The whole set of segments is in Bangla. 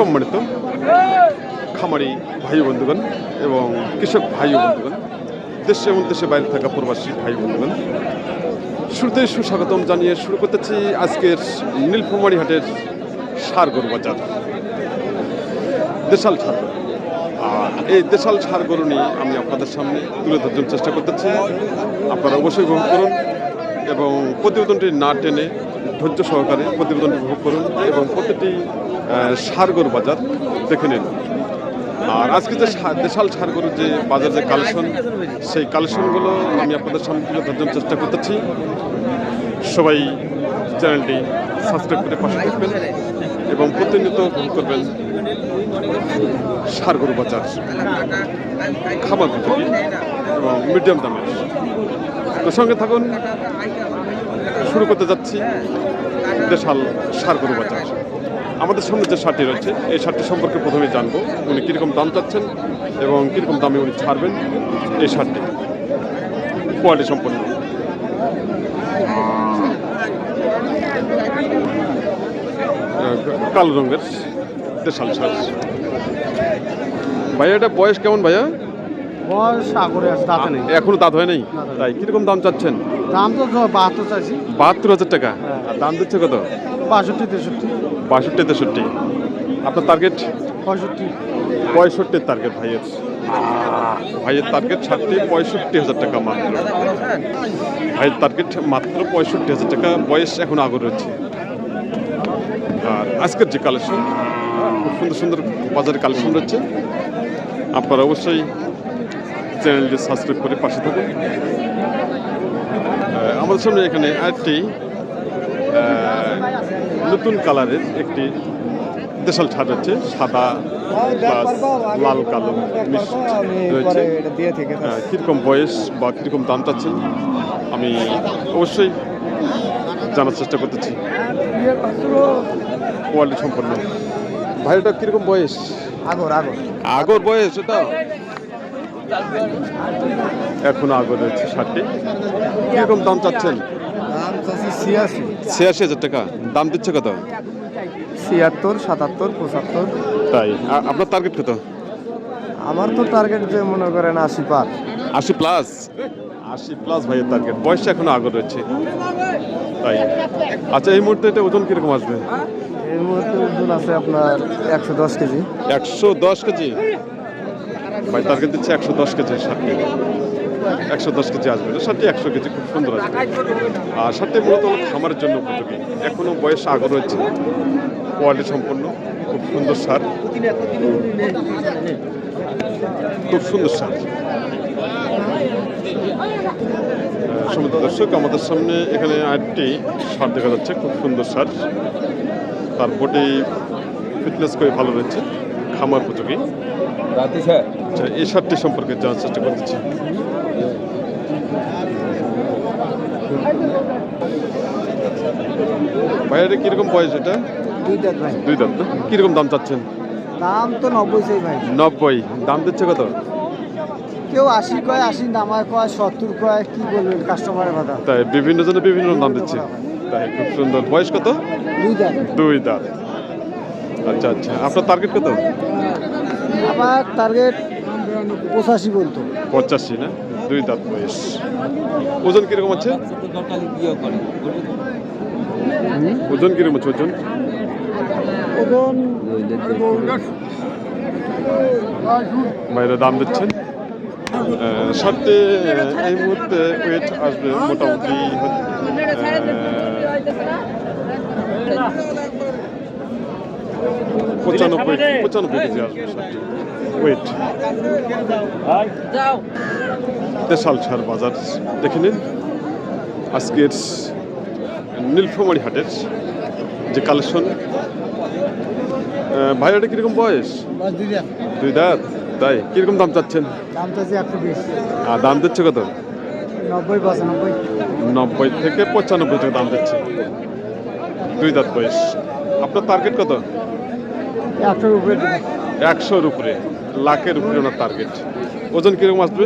সম্মানিত খামারি ভাই বন্ধুগণ এবং কৃষক ভাই বন্ধুগণ দেশে এবং দেশে বাইরে থাকা প্রবাসী ভাই বন্ধুগণ শুরুতেই সুস্বাগতম জানিয়ে শুরু করতেছি আজকের নীলফামারী হাটের সারগরু বাজার। দেশাল সার। আর এই দেশাল সার গরু নিয়ে আমি আপনাদের সামনে তুলে ধরার চেষ্টা করতেছি। আপনারা অবশ্যই গ্রহণ করুন। এবং প্রতিবেদনটি না টেনে ধৈর্য সহকারে প্রতিবেদনটি উপভোগ করুন এবং প্রতিটি আহ, সার গরু বাজার দেখে নিন। আর আজকে যে দেশাল সার গরুর যে বাজার যে কালেকশন সেই কালেকশনগুলো আমি আপনাদের সামনে তুলে ধরার জন্য চেষ্টা করতেছি। সবাই চ্যানেলটি সাবস্ক্রাইব করে পাশে থাকবেন এবং প্রতিনিয়ত করবেন সার গরু বাজার খাবার বিক্রি এবং মিডিয়াম দামের। তো সঙ্গে থাকুন, শুরু করতে যাচ্ছি দেশাল সার গরু বাজার। আমাদের সামনে যে শার্টটি রয়েছে, এই শার্টটি সম্পর্কে প্রথমে জানব, উনি কীরকম দাম চাচ্ছেন এবং কীরকম দামে উনি ছাড়বেন এই শার্টটি কোয়ালিটি সম্পন্ন। কালো রঙের দেশাল সার ভাইয়া এটা বয়স কেমন ভাইয়া? বয়স সাগরে আছে দাঁতে নেই। এখনও দাঁত হয় নাই? হয়। তাই কীরকম দাম চাচ্ছেন? দাম তো বাহাত্তর চাইছি। বাহাত্তর হাজার টাকা? আর দাম দিচ্ছে কত? বাষট্টি তেষট্টি। বাষট্টি তেষট্টি। আপনার টার্গেট পঁয়ষট্টি। পঁয়ষট্টির টার্গেট ভাইয়ের। ভাইয়ের টার্গেট ষাটটি পঁয়ষট্টি হাজার টাকা মাত্র। ভাইয়ের টার্গেট মাত্র পঁয়ষট্টি হাজার টাকা। বয়স এখন আগর রয়েছে। আর আজকের যে কালেকশন খুব সুন্দর সুন্দর বাজারে কালেকশন রয়েছে। আপনারা অবশ্যই চ্যানেলটি সাবস্ক্রাইব করে পাশে থাকুন। আমাদের সামনে এখানে আরেকটি নতুন কালারের একটি দেশাল ছাদ হচ্ছে সাদা প্লাস লাল কালো রয়েছে। কীরকম বয়স বা কীরকম দাম চাচ্ছেন? আমি অবশ্যই জানার চেষ্টা করতেছি। কোয়ালিটি সম্পন্ন। ভাইটা কীরকম বয়স? আগর আগর। আগর বয়স এটা? এখনও আগর রয়েছে ষাটটি কীরকম দাম চাচ্ছেন? ছিয়াশি হাজার টাকা। দাম দিচ্ছে কত? ছিয়াত্তর সাতাত্তর পঁচাত্তর। তাই। আপনার টার্গেট কত? আমার তো টার্গেট যে মনে করেন আশি পার। আশি প্লাস আশি প্লাস ভাইয়ের টার্গেট বয়স এখনও আগর রয়েছে। তাই। আচ্ছা এই মুহূর্তে এটা ওজন কীরকম আসবে? এই মুহূর্তে ওজন আছে আপনার একশো দশ কেজি। একশো দশ কেজি? ভাই টার্গেট দিচ্ছে একশো দশ কেজি ষাটটি একশো দশ কেজি আসবে। ষাটটি একশো কেজি খুব সুন্দর আসবে। আর ষাটটি মূলত খামারের জন্য উপযোগী। এখনও বয়স আগর রয়েছে। কোয়ালিটি সম্পন্ন খুব সুন্দর সার। খুব সুন্দর সার। সমিত দর্শক আমাদের সামনে এখানে আরেকটি সার দেখা যাচ্ছে খুব সুন্দর সার। তার বডি ফিটনেস করে ভালো রয়েছে খামার উপযোগী। আচ্ছা এই সারটি সম্পর্কে জানার চেষ্টা করতেছি বাইরে কীরকম বয়স এটা? দুইটা ভাই। দুই দাম তো কীরকম দাম চাচ্ছেন? দাম তো নব্বই চাই ভাই। নব্বই। দাম দিচ্ছে কত? কেউ আশি কয় আশি নামায় কয় সত্তর কয় কি বলবেন কাস্টমারের কথা। তাই বিভিন্ন জনে বিভিন্ন দাম দিচ্ছে। তাই খুব সুন্দর। বয়স কত? দুইটা দুই দাঁত। আচ্ছা আচ্ছা। আপনার টার্গেট কত? আমার টার্গেট পঁচাশি বলতো। পঁচাশি না? দুই দাঁত বয়স। ওজন কীরকম আছে? ওজন কীরকম আছে ওজন? ওজন বাইরে দাম দিচ্ছেন? সাথে এই মুহূর্তে ওয়েট আসবে মোটামুটি পঁচানব্বই পঁচানব্বই কেজি আসবে ষাটটি ওয়েট দেশাল ছাড় বাজার দেখে নিন। আজকের নীলফামারি হাটের যে কালেকশন ভাই এটা কীরকম বয়স? দুই দাঁত। তাই? কীরকম দাম চাচ্ছেন? দাম চাচ্ছি একশো বিশ। আর দাম দিচ্ছে কত? নব্বই পঁচানব্বই। নব্বই থেকে পঁচানব্বই টাকা দাম দিচ্ছে। দুই দাঁত বয়স। আপনার টার্গেট কত? একশোর উপরে একশোর উপরে। লাখের উপরে ওনার টার্গেট ওজন কীরকম আসবে?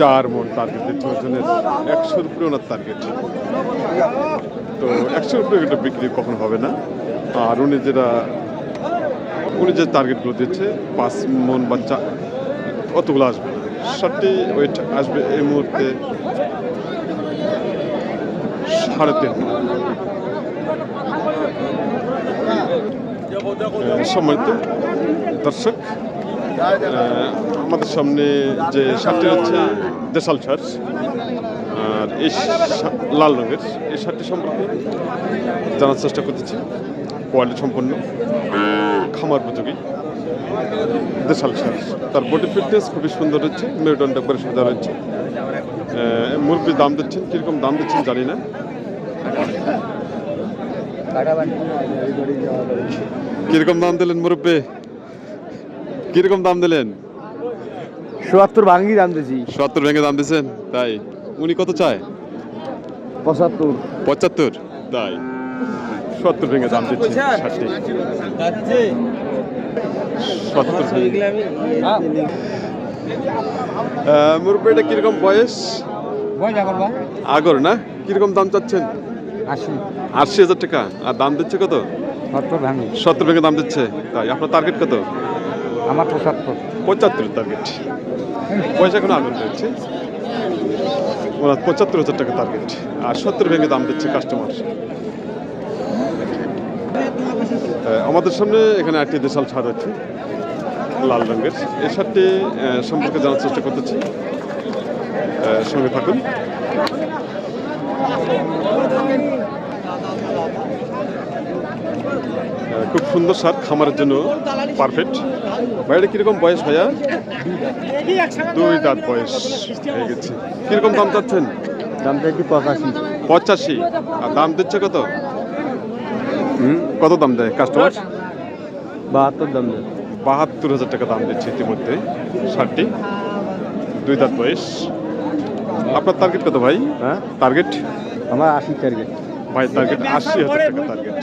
চার মন। টার্গেট দিচ্ছে ওজনের। একশোর উপরে ওনার টার্গেট তো একশোর উপরে এটা বিক্রি কখনো হবে না। আর উনি যেটা, উনি যে টার্গেটগুলো দিচ্ছে, পাঁচ মন বা চা অতগুলো আসবে। ষাটটি ওয়েট আসবে এই মুহূর্তে সাড়ে তিন সম্মানিত দর্শক আমাদের সামনে যে শার্টটি হচ্ছে দেশাল শার্ট আর এই লাল রঙের এই শার্টটি সম্পর্কে জানার চেষ্টা করতেছি। কোয়ালিটি সম্পন্ন খামার উপযোগী। দেশাল তার বডি ফিটনেস খুবই সুন্দর হচ্ছে মেরুদণ্ডটা করে সোজা রয়েছে। মুরগির দাম দিচ্ছেন কীরকম দাম দিচ্ছেন জানি না। কীরকম দাম দিলেন মুরব্বী? কীরকম দাম দিলেন? চুয়াত্তর ভাঙ্গি দাম দিছি সত্তর ভেঙে দাম দিচ্ছেন তাই। উনি কত চায়? পঁচাত্তর। পঁচাত্তর তাই। সত্তর ভেঙে দাম দিচ্ছে ষাটটি সত্তর ভেঙে। আহ, মুরব্বী কীরকম বয়স? আগর না? কীরকম দাম চাচ্ছেন? আশি। হাজার টাকা। আর দাম দিচ্ছে কত? সত্তর ভেঙে। দাম দিচ্ছে। তাই আপনার টার্গেট কত? আমার পঁচাত্তর। পঁচাত্তর টার্গেট পয়সা এখন আগুন রয়েছে ওনার পঁচাত্তর হাজার টাকা টার্গেট আর সত্তর ভেঙে দাম দিচ্ছে কাস্টমার আমাদের সামনে এখানে একটি দেশাল ছাদ আছে লাল রঙের। এই শার্টটি সম্পর্কে জানার চেষ্টা করতেছি। সঙ্গে থাকুন। খুব সুন্দর শার্ট খামারের জন্য পারফেক্ট বাইরে কীরকম বয়স ভাইয়া? দুই দাঁত বয়স হয়ে গেছে। কীরকম দাম চাচ্ছেন? দামটা একটু পঁচাশি। পঁচাশি। আর দাম দিচ্ছে কত? কত দাম দেয় কাস্টমার বাহাত্তর দাম দেয়। বাহাত্তর হাজার টাকা দাম দিচ্ছে ইতিমধ্যে। শার্টটি দুই দাঁত বয়স। আপনার টার্গেট কত ভাই? হ্যাঁ? টার্গেট আমার আশি টার্গেট ভাই টার্গেট আশি হাজার টাকা টার্গেট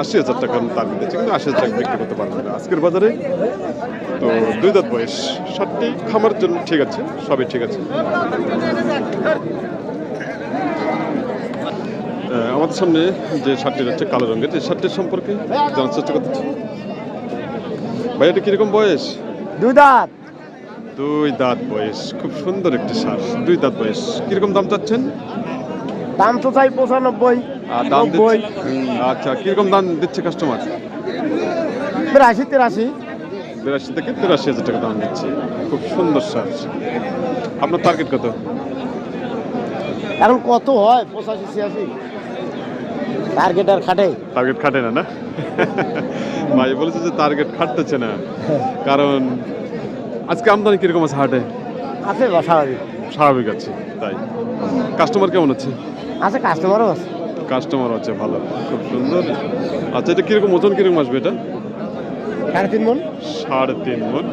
আশি হাজার টাকা টার্গেট দিচ্ছে কিন্তু আশি হাজার টাকা বিক্রি করতে পারবেন না। আজকের বাজারে তো দুই দাঁত বয়স। শার্টটি খামার জন্য ঠিক আছে সবই ঠিক আছে। আমাদের সামনে যে শার্টটি রয়েছে কালো রঙের এই শার্টটির সম্পর্কে জানার চেষ্টা করতেছি। ভাই এটা কীরকম বয়স? দুই দাঁত। দুই দাঁত বয়স খুব সুন্দর একটি শার্ট দুই দাঁত বয়স। কীরকম দাম চাচ্ছেন? দাম তো চাই পঁচানব্বই আর দাম দিচ্ছে? আচ্ছা কীরকম দাম দিচ্ছে কাস্টমার বিরাশি তেরাশি। বিরাশি থেকে তিরাশি হাজার টাকা দাম দিচ্ছে। খুব সুন্দর শার্ট আপনার টার্গেট কত? এখন কত হয়? পঁচাশি ছিয়াশি। টার্গেট আর খাটে। টার্গেট খাটে না না? ভাই বলেছে যে টার্গেট খাটতেছে না। কারণ আজকে আমদানি কীরকম আছে হাটে? আছে স্বাভাবিক? স্বাভাবিক আছে তাই। কাস্টমার কেমন আছে? আছে কাস্টমারও আছে। কাস্টমার আছে ভালো। খুব সুন্দর। আচ্ছা এটা কীরকম ওজন কীরকম আসবে এটা? সাড়ে তিন মন। সাড়ে তিন মন।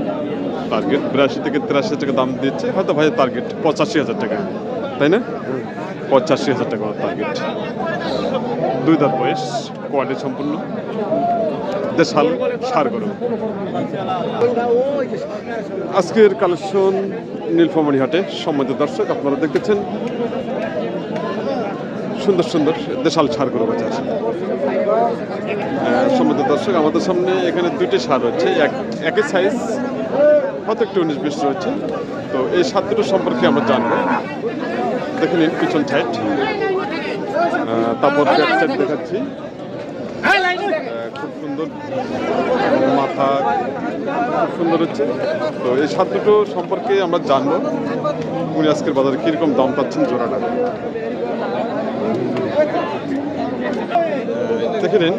টার্গেট বিরাশি থেকে তিরাশি টাকা দাম দিচ্ছে হয়তো ভাই টার্গেট পঁচাশি হাজার টাকা। তাই না? পঁচাশি হাজার টাকা টার্গেট দুই দাঁত বয়স কোয়ালিটি সম্পূর্ণ। দেশাল সার আজকের কালেকশন নীলফামারী হাটে সম্মানিত দর্শক, আপনারা দেখতেছেন সুন্দর সুন্দর দেশাল সার গরু বাজার সম্মানিত দর্শক, আমাদের সামনে এখানে দুইটি সার রয়েছে, এক একই সাইজ হয়তো একটু উনিশ বিশ রয়েছে। তো এই সার দুটো সম্পর্কে আমরা জানব। দেখে নিন, পিছন সাইড তারপর ব্যাক দেখাচ্ছি। খুব সুন্দর মাথা খুব সুন্দর হচ্ছে। তো এই সার দুটো সম্পর্কে আমরা জানব উনি আজকের বাজারে কীরকম দাম পাচ্ছেন জোড়াটা। দেখে নিন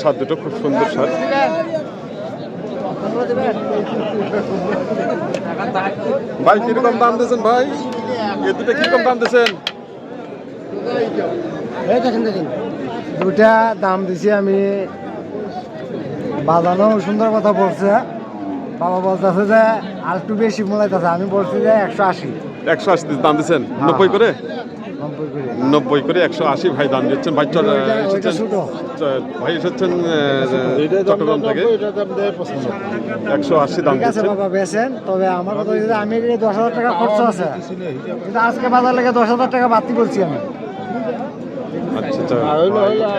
সার দুটো খুব সুন্দর সার ভাই কীরকম দাম দিয়েছেন ভাই? এ দুটো কীরকম দাম দিয়েছেন? এই দেখেন দেখেন। দুটা দাম দিছি আমি। বাজানো সুন্দর কথা বলছে। বাবা বলতেছে যে আর একটু বেশি মোলাইতেছে। আমি বলছি যে একশো আশি। একশো আশি দাম দিচ্ছেন? নব্বই করে? নব্বই করে। একশো আশি ভাই দাম দিচ্ছেন। ভাই এসেছেন ভাই এসেছেন চট্টগ্রাম থেকে। একশো আশি দাম দিচ্ছেন। বাবা বেছেন তবে আমার কথা আমি দশ হাজার টাকা খরচ আছে। কিন্তু আজকে বাজার লেগে দশ হাজার টাকা বাড়তি বলছি আমি। আচ্ছা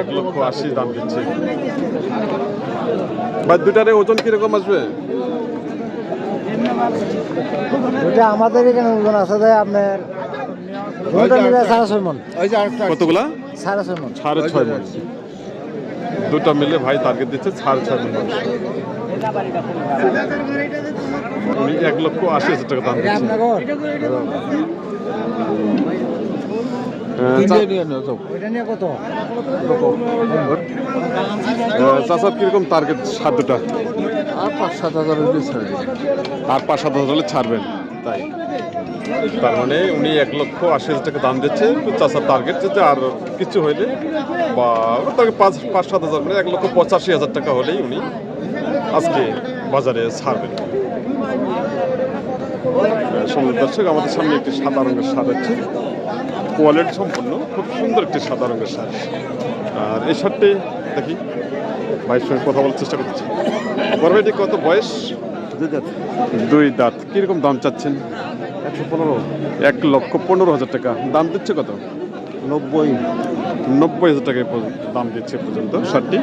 এক লক্ষ আশি দাম দিচ্ছে। ভাই দুটারে ওজন কীরকম আসবে? ওটা আমাদের এখানে ওজন আছে যে আপনার মিলে সাড়ে ছয় মন। কতগুলা? সাড়ে ছয় মন। সাড়ে ছয় মন। দুটো মিলে ভাই টার্গেট দিচ্ছে সাড়ে ছয় মন। এক লক্ষ আশি হাজার টাকা দাম এটা দিচ্ছে আপনার ঘর? আহ, চা- ওইটা নিয়ে কত? আহ, চাচা কীরকম টার্গেট সাত দুটা? আর পাঁচ সাত হাজার হইলে ছেড়ে আর পাঁচ সাত হাজার হলে ছাড়বেন। তাই। তার মানে উনি এক লক্ষ আশি হাজার টাকা দাম দিচ্ছে তো চাষার টার্গেট যে আর কিছু হইলে বা তাকে পাঁচ পাঁচ সাত হাজার মানে এক লক্ষ পঁচাশি হাজার টাকা হলেই উনি আজকে বাজারে ছাড়বেন। সময় দর্শক আমাদের সামনে একটি সাদা রঙের সার হচ্ছে কোয়ালিটি সম্পন্ন খুব সুন্দর একটি সাদা রঙের সার আর এই শার্টটি দেখি ভাইয়ের সঙ্গে কথা বলার চেষ্টা করছি। বড় ভাইটি কত বয়স? দুই দাঁত। কীরকম দাম চাচ্ছেন? একশো পনেরো। এক লক্ষ পনেরো হাজার টাকা। দাম দিচ্ছে কত? নব্বই। নব্বই হাজার টাকা দাম দিচ্ছে পর্যন্ত শার্টটি।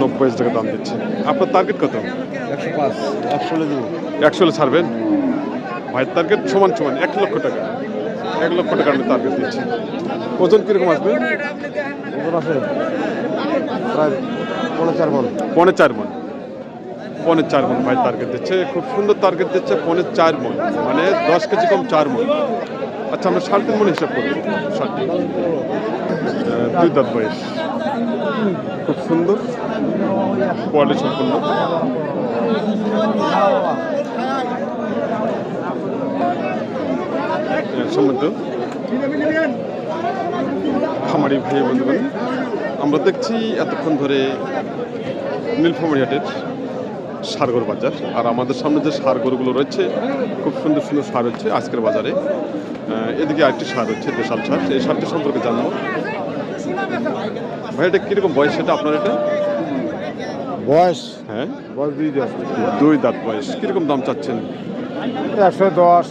নব্বই হাজার টাকা দাম দিচ্ছে। আপনার টার্গেট কত? একশো পাঁচ। একশো একশো ছাড়বেন? ভাইয়ের টার্গেট সমান সমান এক লক্ষ টাকা। এক লক্ষ টাকা আমি টার্গেট দিচ্ছি ওজন কীরকম আসবে? ওজন আছে প্রায় পনেরো চার মন। পৌনে চার মন। পৌনে চার মন ভাই টার্গেট দিচ্ছে। খুব সুন্দর টার্গেট দিচ্ছে পৌনে চার মন। মানে দশ কেজি কম চার মন। আচ্ছা আমরা সাড়ে তিন মন হিসাব করব ষাটটি দুই দাঁত বয়স। খুব সুন্দর। কোয়ালিটি সম্পূর্ণ। সম্বন্ধ খামারি ভাই বন্ধুগণ আমরা দেখছি এতক্ষণ ধরে নীলফামারি হাটের সারগর বাজার। আর আমাদের সামনে যে সারগরগুলো রয়েছে খুব সুন্দর সুন্দর সার হচ্ছে আজকের বাজারে। এদিকে আরেকটি সার হচ্ছে দেশাল সার। এই সারটি সম্পর্কে জানব। ভাই এটা কীরকম বয়স এটা আপনার এটা? বয়স? হ্যাঁ। বয়স দুই দুই দাঁত বয়স। কীরকম দাম চাচ্ছেন? একশো দশ।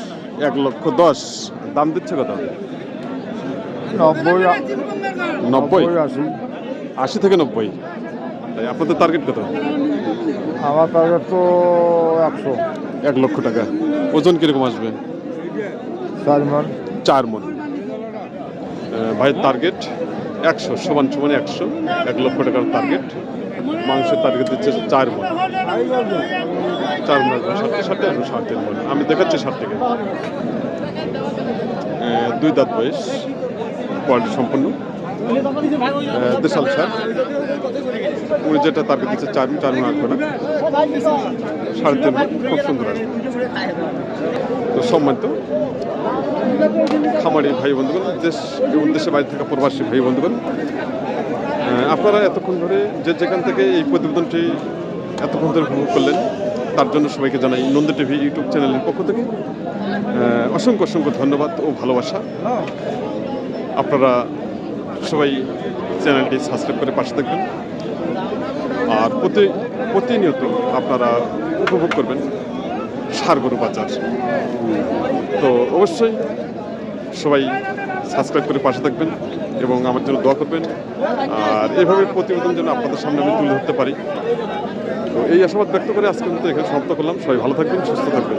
এক লক্ষ দশ। দাম দিচ্ছে কত? নব্বই নব্বই? আশি। আশি থেকে নব্বই। তাই আপনাদের টার্গেট কত? আমার টার্গেট তো একশো। এক লক্ষ টাকা। ওজন কীরকম আসবে? চার মন। চার মন। ভাই টার্গেট একশো সমান সমান একশো এক লক্ষ টাকার টার্গেট মাংসের টার্গেট দিচ্ছে চার মন। চার মন ষাট তিন মন। আমি দেখাচ্ছি ষাট থেকে। দুই দাঁত বয়স কোয়ালিটি সম্পন্ন। উনি যেটা টার্গেট দিচ্ছে চার চার মন না, সাড়ে তিন খুব সুন্দর তো সম্মানিত খামারি ভাই বন্ধুগণ, দেশ এবং দেশের বাইরে থাকা প্রবাসী ভাই বন্ধুগণ আপনারা এতক্ষণ ধরে যে যেখান থেকে এই প্রতিবেদনটি এতক্ষণ ধরে উপভোগ করলেন তার জন্য সবাইকে জানাই নন্দ টিভি ইউটিউব চ্যানেলের পক্ষ থেকে অসংখ্য অসংখ্য ধন্যবাদ ও ভালোবাসা। আপনারা সবাই চ্যানেলটি সাবস্ক্রাইব করে পাশে থাকবেন। আর প্রতি, প্রতিনিয়ত আপনারা উপভোগ করবেন সারগরু বাজার। তো অবশ্যই সবাই সাবস্ক্রাইব করে পাশে থাকবেন এবং আমার জন্য দোয়া করবেন। আর এভাবে প্রতিবেদন যেন আপনাদের সামনে আমি তুলে ধরতে পারি। এই আশাবাদ ব্যক্ত করে আজকে কিন্তু এখানে সমাপ্ত করলাম। সবাই ভালো থাকবেন সুস্থ থাকবেন।